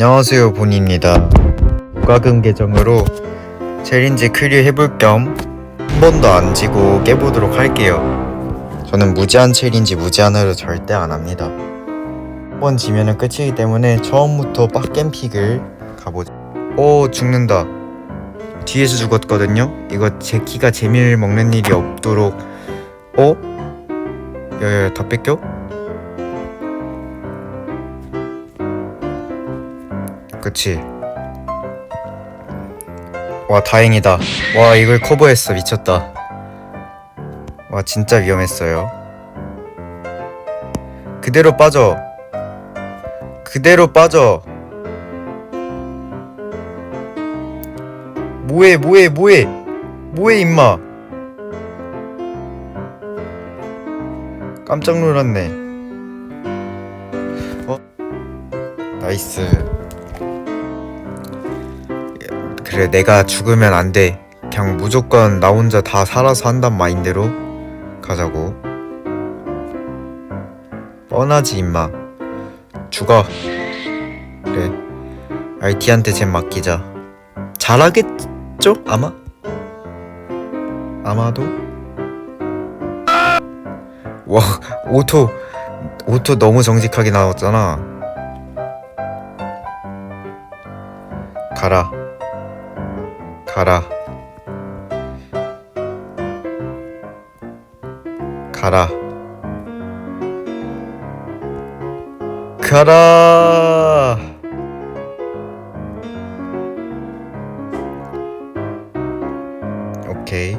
안녕하세요 본입니다. 무과금 계정으로 챌린지 클리어 해볼 겸 한 번도 안 지고 깨보도록 할게요. 저는 무제한 챌린지 무제한으로 절대 안 합니다. 한 번 지면은 끝이기 때문에 처음부터 빡겜 픽을 가보자. 오 죽는다. 뒤에서 죽었거든요? 이거 제 키가 재미를 먹는 일이 없도록. 어? 야야야 다 뺏겨? 그치? 와 다행이다. 와 이걸 커버했어. 미쳤다. 와 진짜 위험했어요. 그대로 빠져. 그대로 빠져. 뭐해 뭐해 뭐해? 뭐해 임마? 깜짝 놀랐네. 어? 나이스 그래 내가 죽으면 안 돼. 그냥 무조건 나 혼자 다 살아서 한단 마인드로 가자고. 뻔하지 임마. 죽어. 그래. RT한테 쟨 맡기자. 잘하겠죠? 아마? 아마도? 와 오토 오토 너무 정직하게 나왔잖아. 가라. 가라. 가라. 가라. 오케이.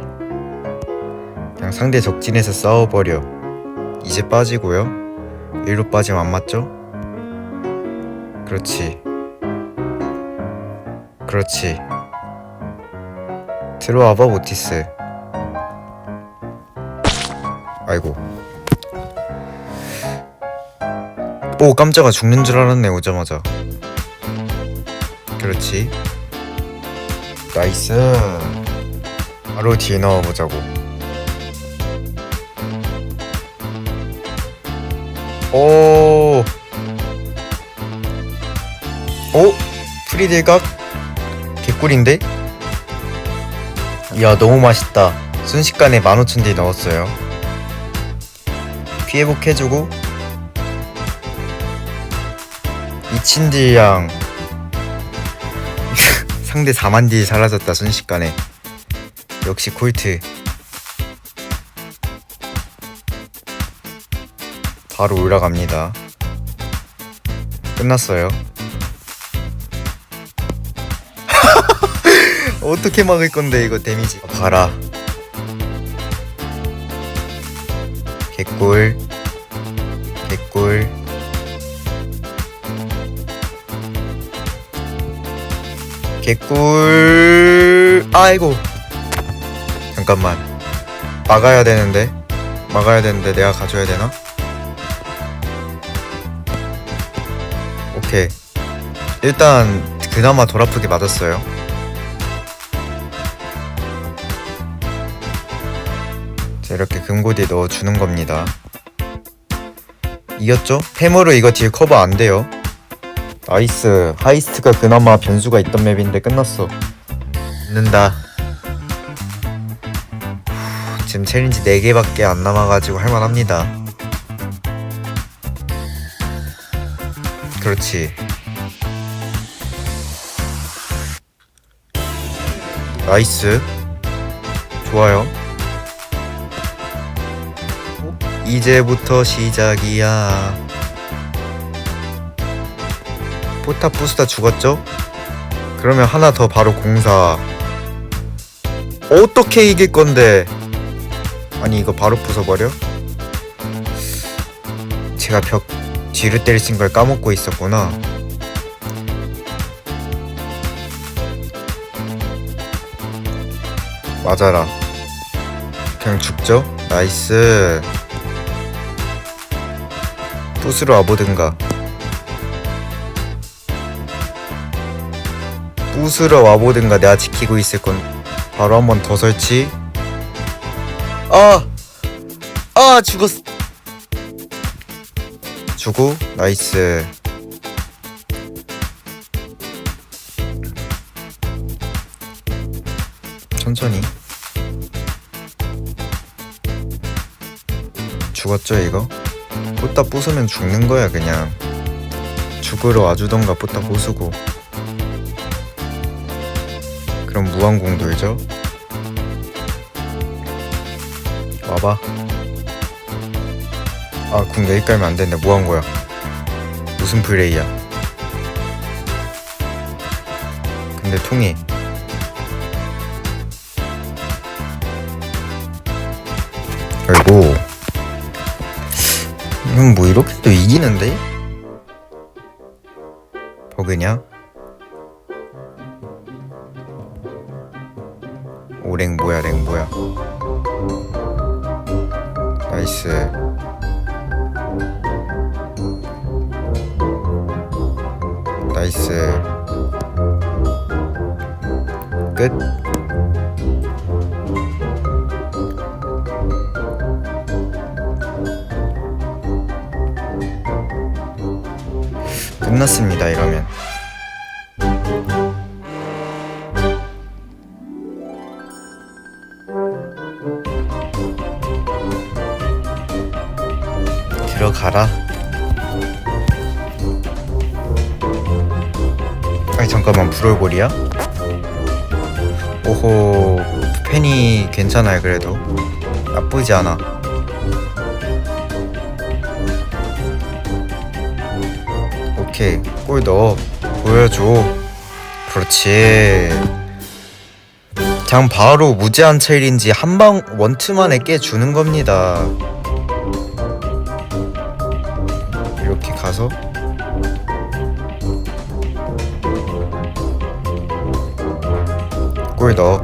그냥 상대 적진에서 싸워버려. 이제 빠지고요. 일로 빠지면 안 맞죠? 그렇지. 그렇지. 들어와봐 모티스 아이고 오 깜짝아 죽는 줄 알았네 오자마자 그렇지 나이스 바로 뒤에 나와보자고 오 오? 프리딜각? 개꿀인데? 이야 너무 맛있다. 순식간에 15,000딜 넣었어요. 피해복 해주고. 이친딜량 상대 4만 딜 사라졌다 순식간에. 역시 콜트. 바로 올라갑니다. 끝났어요 어떻게 막을 건데 이거 데미지? 봐라. 개꿀. 개꿀. 개꿀. 아이고. 잠깐만. 막아야 되는데? 막아야 되는데 내가 가져야 되나? 오케이. 일단 그나마 덜 아프게 맞았어요 이렇게 금고디에 넣어주는 겁니다. 이겼죠? 템으로 이거 딜 커버 안 돼요. 나이스. 하이스트가 그나마 변수가 있던 맵인데 끝났어. 늦는다. 후, 지금 챌린지 4개밖에 안 남아가지고 할만합니다. 그렇지. 나이스. 좋아요. 이제부터 시작이야. 포탑 부스타 죽었죠? 그러면 하나 더 바로 공사. 어떻게 이길 건데? 아니 이거 바로 부숴버려? 제가 벽 뒤로 때리신 걸 까먹고 있었구나. 맞아라. 그냥 죽죠? 나이스. 붓으로 와보든가. 붓으로 와보든가 내가 지키고 있을 건 바로 한 번 더 설치. 아! 아 죽었어 주고 나이스. 천천히. 죽었죠 이거? 뿌따 부수면 죽는 거야 그냥. 죽으러 와주던가 뿌따 부수고. 그럼 무한공 돌죠? 와봐. 아궁 여기 깔면 안 되는데 뭐한 거야. 무슨 플레이야? 근데 통이 이건 뭐 이렇게 또 이기는데? 버그냐? 오랭 뭐야 랭 뭐야 나이스 나이스 끝 끝났습니다 이러면. 들어가라. 아니 잠깐만 불얼골이야? 오호 팬이 괜찮아요 그래도. 나쁘지 않아 오케이 골 넣어 보여줘. 그렇지. 그냥 바로 무제한 챌린지 한방 원투만에 깨주는 겁니다. 이렇게 가서. 골 넣어.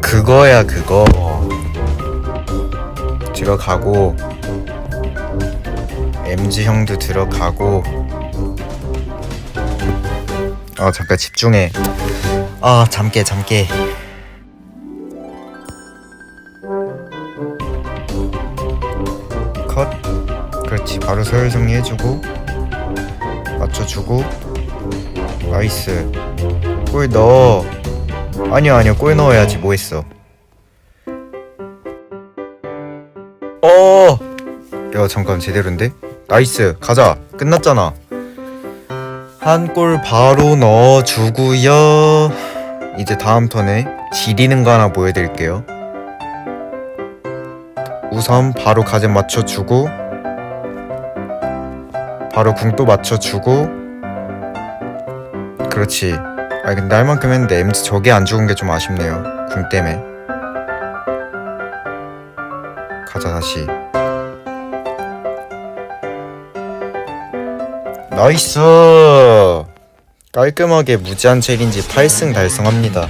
그거야 그거. 들어가고 MG 형도 들어가고. 아 잠깐 집중해. 아 잠깨 잠깨. 컷. 그렇지. 바로 서열 정리해주고 맞춰주고. 나이스. 골 넣어. 아니요 아니요. 골 넣어야지. 뭐 했어? 어! 야 잠깐. 제대로인데? 나이스. 가자. 끝났잖아. 한 골 바로 넣어주고요. 이제 다음 턴에 지리는 거 하나 보여드릴게요. 우선 바로 가젯 맞춰주고 바로 궁또 맞춰주고. 그렇지. 아 근데 할 만큼 했는데 MG 저게 안 죽은 게 좀 아쉽네요. 궁 때문에. 가자 다시 나이스. 깔끔하게 무제한 챌린지 8승 달성합니다